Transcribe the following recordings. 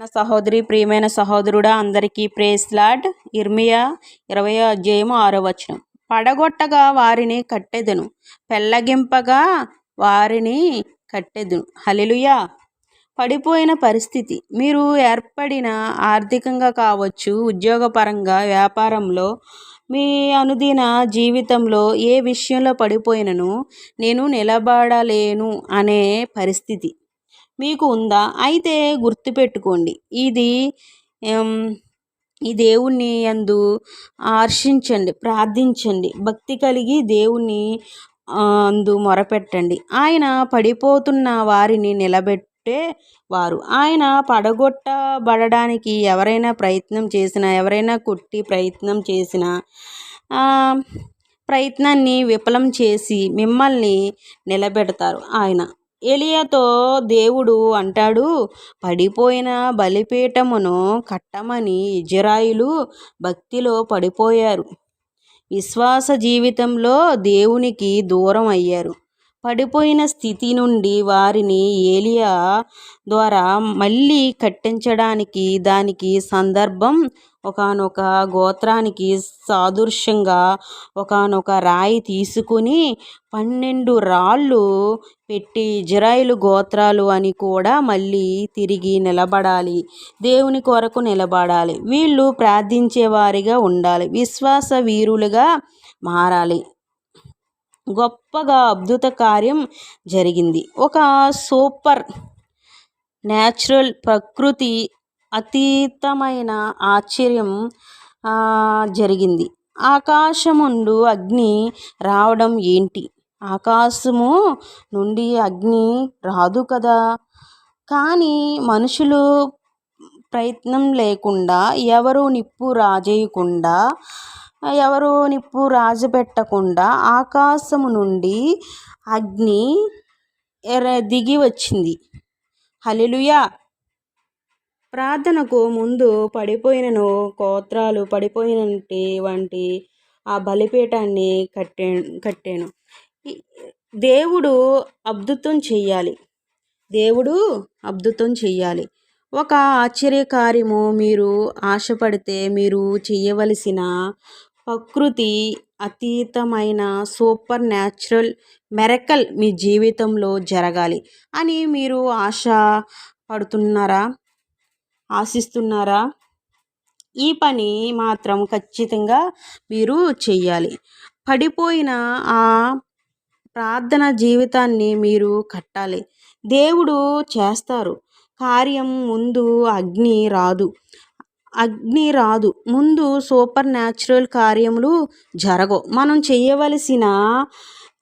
నా సహోదరి ప్రియమైన సహోదరుడా అందరికీ ప్రేస్లాడ్ ఇర్మియా ఇరవై అధ్యాయము ఆరో వచనం. పడగొట్టగా వారిని కట్టెదును పెళ్ళగింపగా వారిని కట్టెదను. హలిలుయా పడిపోయిన పరిస్థితి. మీరు ఏర్పడిన ఆర్థికంగా కావచ్చు ఉద్యోగపరంగా వ్యాపారంలో మీ అనుదిన జీవితంలో ఏ విషయంలో పడిపోయినను నేను నిలబడలేను అనే పరిస్థితి. మీకు ఉందా? అయితే గుర్తుపెట్టుకోండి. ఇది ఈ దేవుణ్ణి అందు హర్షించండి ప్రార్థించండి. భక్తి కలిగి దేవుణ్ణి అందు మొరపెట్టండి. ఆయన పడిపోతున్న వారిని నిలబెట్టే వారు. ఆయన పడగొట్టబడడానికి ఎవరైనా ప్రయత్నం చేసినా ఎవరైనా కొట్టి ప్రయత్నం చేసినా ప్రయత్నాన్ని విఫలం చేసి మిమ్మల్ని నిలబెడతారు ఆయన. ఎలియాతో దేవుడు అంటాడు పడిపోయిన బలిపీఠమును కట్టమని ఇజ్రాయిలు భక్తిలో పడిపోయారు. విశ్వాస జీవితంలో దేవునికి దూరం అయ్యారు. పడిపోయిన స్థితి నుండి వారిని ఏలియా ద్వారా మళ్ళీ కట్టించడానికి దానికి సందర్భం ఒకనొక గోత్రానికి సాదృశ్యంగా ఒకనొక రాయి తీసుకుని పన్నెండు రాళ్ళు పెట్టి ఇజ్రాయిలు గోత్రాలు అని కూడా మళ్ళీ తిరిగి నిలబడాలి. దేవుని కొరకు నిలబడాలి. వీళ్ళు ప్రార్థించేవారిగా ఉండాలి. విశ్వాస వీరులుగా మారాలి. గొప్పగా అద్భుత కార్యం జరిగింది. ఒక సూపర్ న్యాచురల్ ప్రకృతి అతీతమైన ఆశ్చర్యం జరిగింది. ఆకాశముండు అగ్ని రావడం ఏంటి? ఆకాశము నుండి అగ్ని రాదు కదా? కానీ మనుషులు ప్రయత్నం లేకుండా ఎవరు నిప్పు రాజేయకుండా ఎవరు నిప్పు రాజపెట్టకుండా ఆకాశము నుండి అగ్ని దిగి వచ్చింది. హలిలుయా ప్రార్థనకు ముందు పడిపోయినను కోత్రాలు పడిపోయినటి వంటి ఆ బలిపీఠాన్ని కట్టే కట్టాను. దేవుడు అద్భుతం చెయ్యాలి. దేవుడు అద్భుతం చెయ్యాలి. ఒక ఆశ్చర్యకార్యము మీరు ఆశపడితే మీరు చేయవలసిన ప్రకృతి అతీతమైన సూపర్ న్యాచురల్ మెరకల్ మీ జీవితంలో జరగాలి అని మీరు ఆశ పడుతున్నారా ఆశిస్తున్నారా? ఈ పని మాత్రం ఖచ్చితంగా మీరు చెయ్యాలి. పడిపోయిన ఆ ప్రార్థన జీవితాన్ని మీరు కట్టాలి. దేవుడు చేస్తారు. కార్యం ముందు అగ్ని రాదు. అగ్ని రాదు. ముందు సూపర్ న్యాచురల్ కార్యములు జరగవు. మనం చేయవలసిన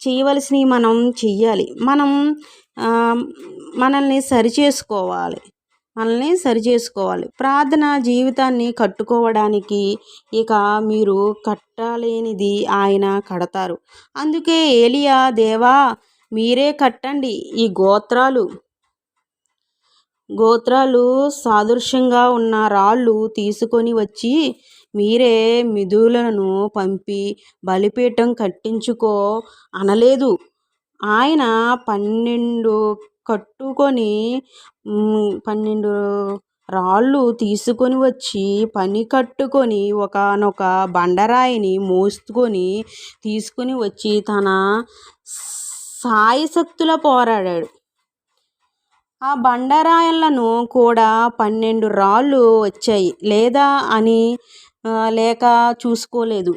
చేయవలసినవి మనం చెయ్యాలి. మనం మనల్ని సరిచేసుకోవాలి. మనల్ని సరిచేసుకోవాలి. ప్రార్థన జీవితాన్ని కట్టుకోవడానికి ఇక మీరు కట్టలేనిది ఆయన కడతారు. అందుకే ఏలియా దేవా మీరే కట్టండి. ఈ గోత్రాలు గోత్రాలు సాదృశ్యంగా ఉన్న రాళ్ళు తీసుకొని వచ్చి మీరే మిధులను పంపి బలిపీఠం కట్టించుకో అనలేదు. ఆయన పన్నెండు కట్టుకొని పన్నెండు రాళ్ళు తీసుకొని వచ్చి పని కట్టుకొని ఒకనొక బండరాయిని మోసుకొని తీసుకొని వచ్చి తన సాయశక్తుల పోరాడాడు. ఆ బండరాయలను కూడా పన్నెండు రాళ్ళు వచ్చాయి. లేదా అని లేక చూసుకోలేదు.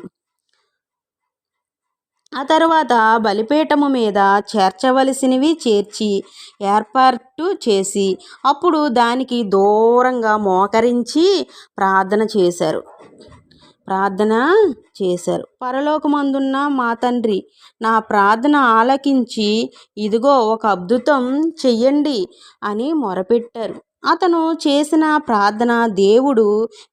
ఆ తర్వాత బలిపీఠము మీద చేర్చవలసినవి చేర్చి ఏర్పాటు చేసి అప్పుడు దానికి దూరంగా మోకరించి ప్రార్థన చేశారు. ప్రార్థన చేశారు. పరలోకమందున్న మా తండ్రి నా ప్రార్థన ఆలకించి ఇదిగో ఒక అద్భుతం చెయ్యండి అని మొరపెట్టారు. అతను చేసిన ప్రార్థన దేవుడు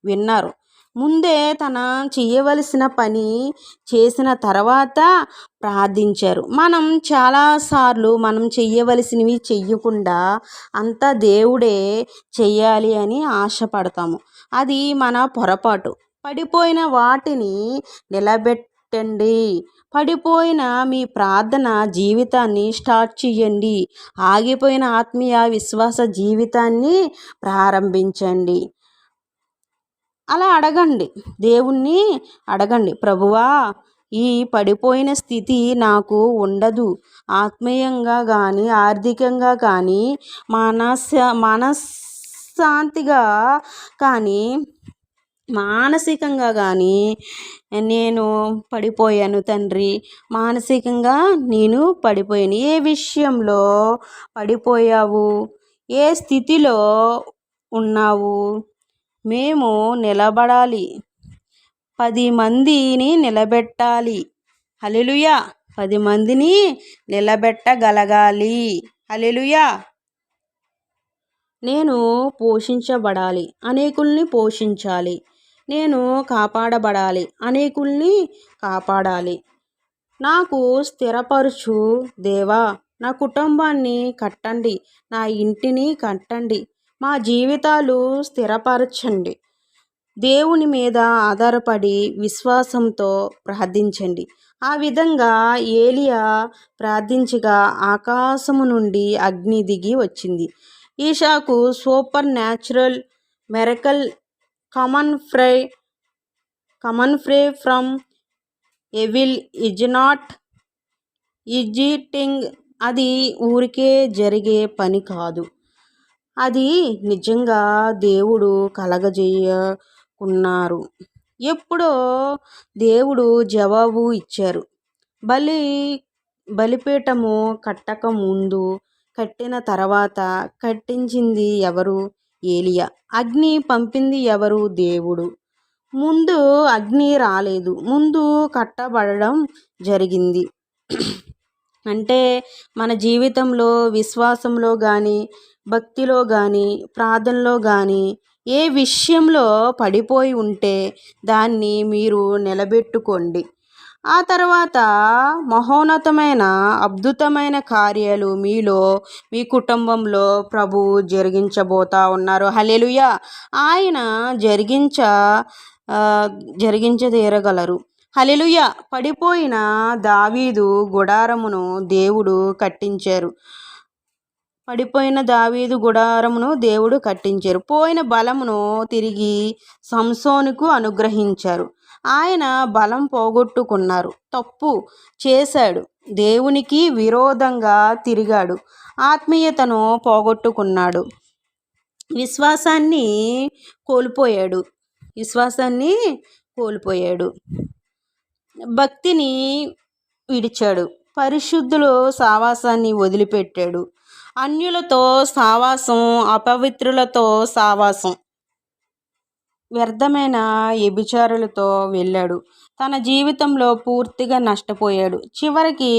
విన్నారు. ముందే తన చేయవలసిన పని చేసిన తర్వాత ప్రార్థించారు. మనం చాలాసార్లు మనం చెయ్యవలసినవి చెయ్యకుండా అంతా దేవుడే చెయ్యాలి అని ఆశపడతాము అది మన పొరపాటు. పడిపోయిన వాటిని నిలబెట్టండి. పడిపోయిన మీ ప్రార్థన జీవితాన్ని స్టార్ట్ చేయండి ఆగిపోయిన ఆత్మీయ విశ్వాస జీవితాన్ని ప్రారంభించండి. అలా అడగండి. దేవుణ్ణి అడగండి. ప్రభువా ఈ పడిపోయిన స్థితి నాకు ఉండదు. ఆత్మీయంగా కానీ ఆర్థికంగా కానీ మానస మనశ్శాంతిగా కానీ మానసికంగా కానీ నేను పడిపోయాను తండ్రి. మానసికంగా నేను పడిపోయాను. ఏ విషయంలో పడిపోయావు? ఏ స్థితిలో ఉన్నావు? మేము నిలబడాలి. పది మందిని నిలబెట్టాలి. హలెలుయా పది మందిని నిలబెట్టగలగాలి. హలెలుయా నేను పోషించబడాలి. అనేకుల్ని పోషించాలి. నేను కాపాడబడాలి. అనేకుల్ని కాపాడాలి. నాకు స్థిరపరచు దేవా! నా కుటుంబాన్ని కట్టండి. నా ఇంటిని కట్టండి. మా జీవితాలు స్థిరపరచండి. దేవుని మీద ఆధారపడి విశ్వాసంతో ప్రార్థించండి. ఆ విధంగా ఏలియా ప్రార్థించగా ఆకాశము నుండి అగ్ని దిగి వచ్చింది. ఈషాకు super natural miracle come on fry come on ఫ్రే from evil is not existing అది ఊరికే జరిగే పని కాదు. అది నిజంగా దేవుడు కలగజేయకున్నారు. ఎప్పుడో దేవుడు జవాబు ఇచ్చారు. బలి బలిపీఠము కట్టక ముందు కట్టిన తర్వాత కట్టించింది ఎవరు? ఏలియా. అగ్ని పంపింది ఎవరు? దేవుడు. ముందు అగ్ని రాలేదు. ముందు కట్టబడడం జరిగింది. అంటే మన జీవితంలో విశ్వాసంలో కానీ భక్తిలో కానీ ప్రార్థనలో కానీ ఏ విషయంలో పడిపోయి ఉంటే దాన్ని మీరు నిలబెట్టుకోండి. ఆ తర్వాత మహోన్నతమైన అద్భుతమైన కార్యాలు మీలో మీ కుటుంబంలో ప్రభు జరిగించబోతా ఉన్నారు. హలెలుయ ఆయన జరిగించ జరిగించదీరగలరు హలెలుయ పడిపోయిన దావీదు గుడారమును దేవుడు కట్టించారు. పడిపోయిన దావీదు గుడారమును దేవుడు కట్టించారు. పోయిన బలమును తిరిగి సంసోనుకు అనుగ్రహించారు. ఆయన బలం పోగొట్టుకున్నారు. తప్పు చేశాడు. దేవునికి విరోధంగా తిరిగాడు. ఆత్మీయతను పోగొట్టుకున్నాడు. విశ్వాసాన్ని కోల్పోయాడు. విశ్వాసాన్ని కోల్పోయాడు. భక్తిని విడిచాడు. పరిశుద్ధులు సావాసాన్ని వదిలిపెట్టాడు. అన్యులతో సావాసం అపవిత్రులతో సావాసం. వ్యర్థమైన వ్యభిచారులతో వెళ్ళాడు. తన జీవితంలో పూర్తిగా నష్టపోయాడు. చివరికి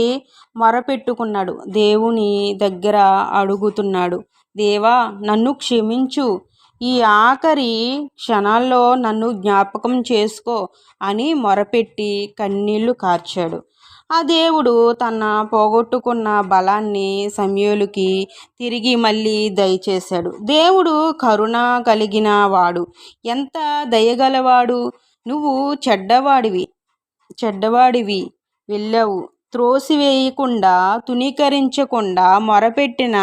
మొరపెట్టుకున్నాడు. దేవుని దగ్గర అడుగుతున్నాడు. దేవా నన్ను క్షమించు. ఈ ఆఖరి క్షణాల్లో నన్ను జ్ఞాపకం చేసుకో అని మొరపెట్టి కన్నీళ్ళు కార్చాడు. ఆ దేవుడు తన పోగొట్టుకున్న బలాన్ని సమయలుకి తిరిగి మళ్ళీ దయచేశాడు. దేవుడు కరుణ కలిగిన వాడు. ఎంత దయగలవాడు? నువ్వు చెడ్డవాడివి చెడ్డవాడివి వెళ్ళావు. త్రోసివేయకుండా తునీకరించకుండా మొరపెట్టిన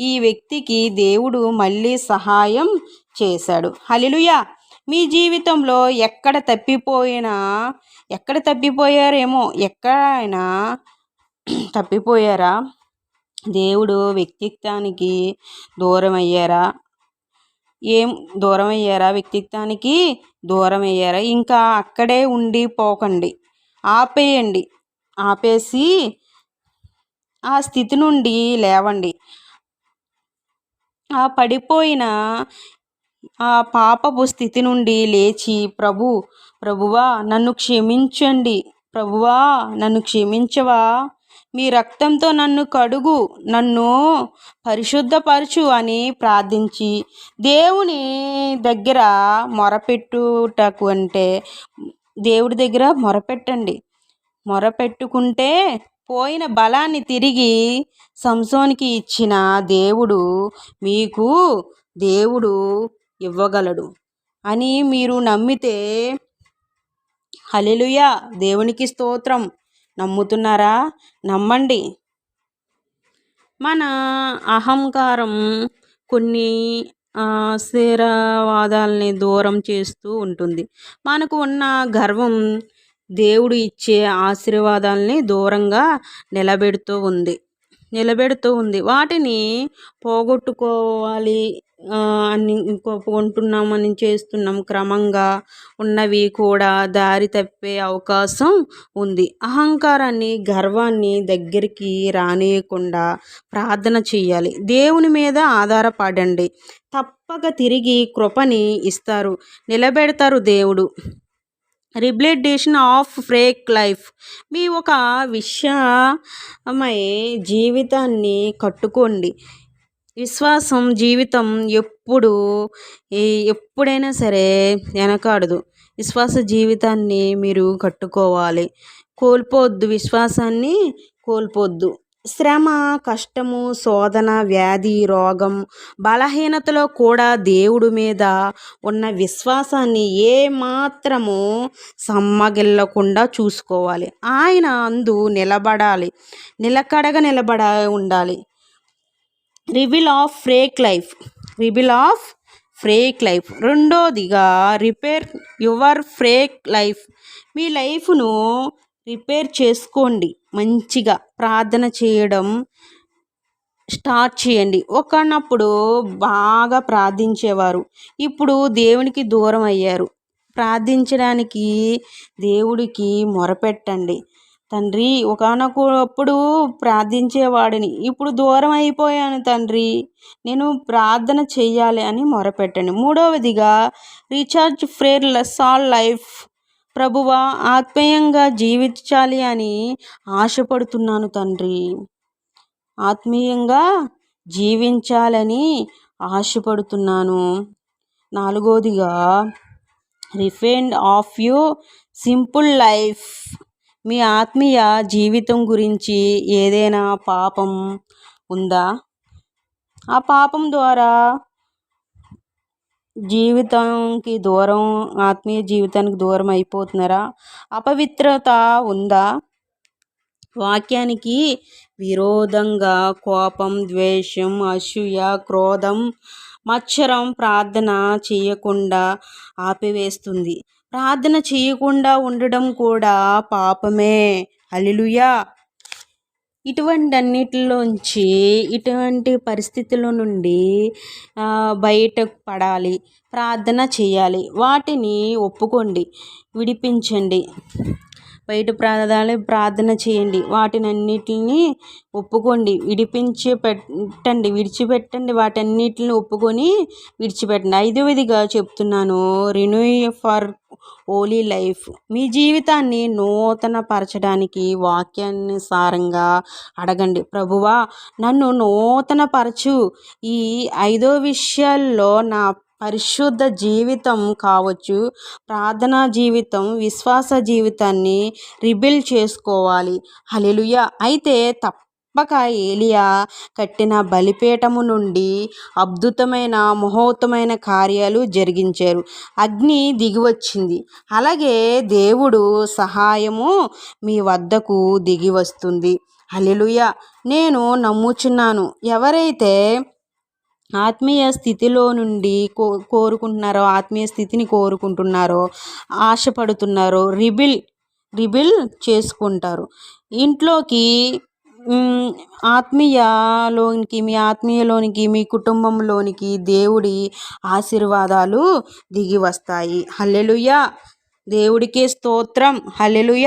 ఈ వ్యక్తికి దేవుడు మళ్ళీ సహాయం చేశాడు. హలిలుయా మీ జీవితంలో ఎక్కడ తప్పిపోయినా ఎక్కడ తప్పిపోయారేమో ఎక్కడైనా తప్పిపోయారా? దేవుడు వ్యక్తిత్వానికి దూరం అయ్యారా ఏం దూరం అయ్యారా వ్యక్తిత్వానికి? దూరం అయ్యారా ఇంకా అక్కడే ఉండి పోకండి ఆపేయండి ఆపేసి ఆ స్థితి నుండి లేవండి. ఆ పడిపోయిన ఆ పాపపు స్థితి నుండి లేచి ప్రభు ప్రభువా నన్ను క్షమించండి. ప్రభువా నన్ను క్షమించవా? మీ రక్తంతో నన్ను కడుగు నన్ను పరిశుద్ధపరచు అని ప్రార్థించి దేవుని దగ్గర మొరపెట్టుటకు అంటే దేవుడి దగ్గర మొరపెట్టండి. మొరపెట్టుకుంటే పోయిన బలాన్ని తిరిగి సంసోనికి ఇచ్చిన దేవుడు మీకు దేవుడు ఇవ్వగలడు. అని మీరు నమ్మితే హలెలుయా దేవునికి స్తోత్రం. నమ్ముతున్నారా? నమ్మండి. మన అహంకారం కొన్ని స్థిరవాదాలని దూరం చేస్తూ ఉంటుంది. మనకు ఉన్న గర్వం దేవుడు ఇచ్చే ఆశీర్వాదాలని దూరంగా నిలబెడుతూ ఉంది. నిలబెడుతూ ఉంది. వాటిని పోగొట్టుకోవాలి అని కొంటున్నామని చేస్తున్నాం. క్రమంగా ఉన్నవి కూడా దారి తప్పే అవకాశం ఉంది. అహంకారాన్ని గర్వాన్ని దగ్గరికి రానియకుండా ప్రార్థన చేయాలి. దేవుని మీద ఆధారపడండి. తప్పక తిరిగి కృపని ఇస్తారు. నిలబెడతారు దేవుడు. రిబ్లెడేషన్ ఆఫ్ ఫ్రేక్ లైఫ్. మీ ఒక విషయమై జీవితాన్ని కట్టుకోండి. విశ్వాసం జీవితం ఎప్పుడు ఎప్పుడైనా సరే వెనకాడదు. విశ్వాస జీవితాన్ని మీరు కట్టుకోవాలి. కోల్పోవద్దు విశ్వాసాన్ని కోల్పోవద్దు శ్రమ కష్టము శోధన వ్యాధి రోగం బలహీనతలో కూడా దేవుడి మీద ఉన్న విశ్వాసాన్ని ఏమాత్రము సమ్మగిల్లకుండా చూసుకోవాలి. ఆయన అందు నిలబడాలి. నిలకడగా నిలబడ ఉండాలి. Revival of prayer life. Revival of prayer life. రెండోదిగా రిపేర్ యువర్ ఫ్రేక్ లైఫ్. మీ లైఫ్ను రిపేర్ చేసుకోండి. మంచిగా ప్రార్థన చేయడం స్టార్ట్ చేయండి. ఒకనప్పుడు బాగా ప్రార్థించేవారు. ఇప్పుడు దేవునికి దూరం అయ్యారు. ప్రార్థించడానికి దేవుడికి మొరపెట్టండి. తండ్రి ఒకనొకప్పుడు ప్రార్థించేవాడిని. ఇప్పుడు దూరం అయిపోయాను తండ్రి. నేను ప్రార్థన చేయాలి అని మొరపెట్టండి. మూడవదిగా రీఛార్జ్ ఫ్రేర్ లెస్ ఆల్ లైఫ్ ప్రభువా ఆత్మీయంగా జీవించాలి అని ఆశపడుతున్నాను తండ్రి. ఆత్మీయంగా జీవించాలని ఆశపడుతున్నాను. నాలుగోదిగా refined of you simple life. మీ ఆత్మీయ జీవితం గురించి ఏదైనా పాపం ఉందా? ఆ పాపం ద్వారా జీవితానికి దూరం ఆత్మీయ జీవితానికి దూరం అయిపోతున్నారా? అపవిత్రత ఉందా? వాక్యానికి విరోధంగా కోపం ద్వేషం అసూయ క్రోధం మత్సరం ప్రార్థన చేయకుండా ఆపివేస్తుంది. ప్రార్థన చేయకుండా ఉండడం కూడా పాపమే. అలిలుయా ఇటువంటి అన్నిటిలోంచి ఇటువంటి పరిస్థితుల నుండి బయటకు పడాలి. ప్రార్థన చేయాలి. వాటిని ఒప్పుకోండి. విడిపించండి. బయట ప్రాంతాలే ప్రార్థన చేయండి. వాటిని అన్నిటిని ఒప్పుకోండి. విడిపించి పెట్టండి విడిచిపెట్టండి. వాటన్నిటిని ఒప్పుకొని విడిచిపెట్టండి. ఐదవదిగా చెప్తున్నాను. రిన్యూ ఫర్ ఓలీ లైఫ్ మీ జీవితాన్ని నూతన పరచడానికి వాక్యానుసారంగా అడగండి. ప్రభువా నన్ను నూతన పరచు ఈ ఐదో విషయాల్లో నా పరిశుద్ధ జీవితం కావచ్చు. ప్రార్థనా జీవితం విశ్వాస జీవితాన్ని రిబిల్ చేసుకోవాలి. హలెలుయ అయితే తప్ప తప్పక ఏలియా కట్టిన బలిపీఠము నుండి అద్భుతమైన మహోత్తమైన కార్యాలు జరిగించారు. అగ్ని దిగివచ్చింది. అలాగే దేవుడు సహాయము మీ వద్దకు దిగి వస్తుంది అలెలుయ నేను నమ్ముచున్నాను. ఎవరైతే ఆత్మీయ స్థితిలో నుండి కో కోరుకుంటున్నారో ఆత్మీయ స్థితిని కోరుకుంటున్నారో ఆశపడుతున్నారో రిబిల్ రిబిల్ చేసుకుంటారు. ఇంట్లోకి ఆత్మీయలోనికి మీ ఆత్మీయలోనికి మీ కుటుంబంలోనికి దేవుడి ఆశీర్వాదాలు దిగి వస్తాయి. హల్లెలుయ! దేవుడికే స్తోత్రం. హల్లెలుయ!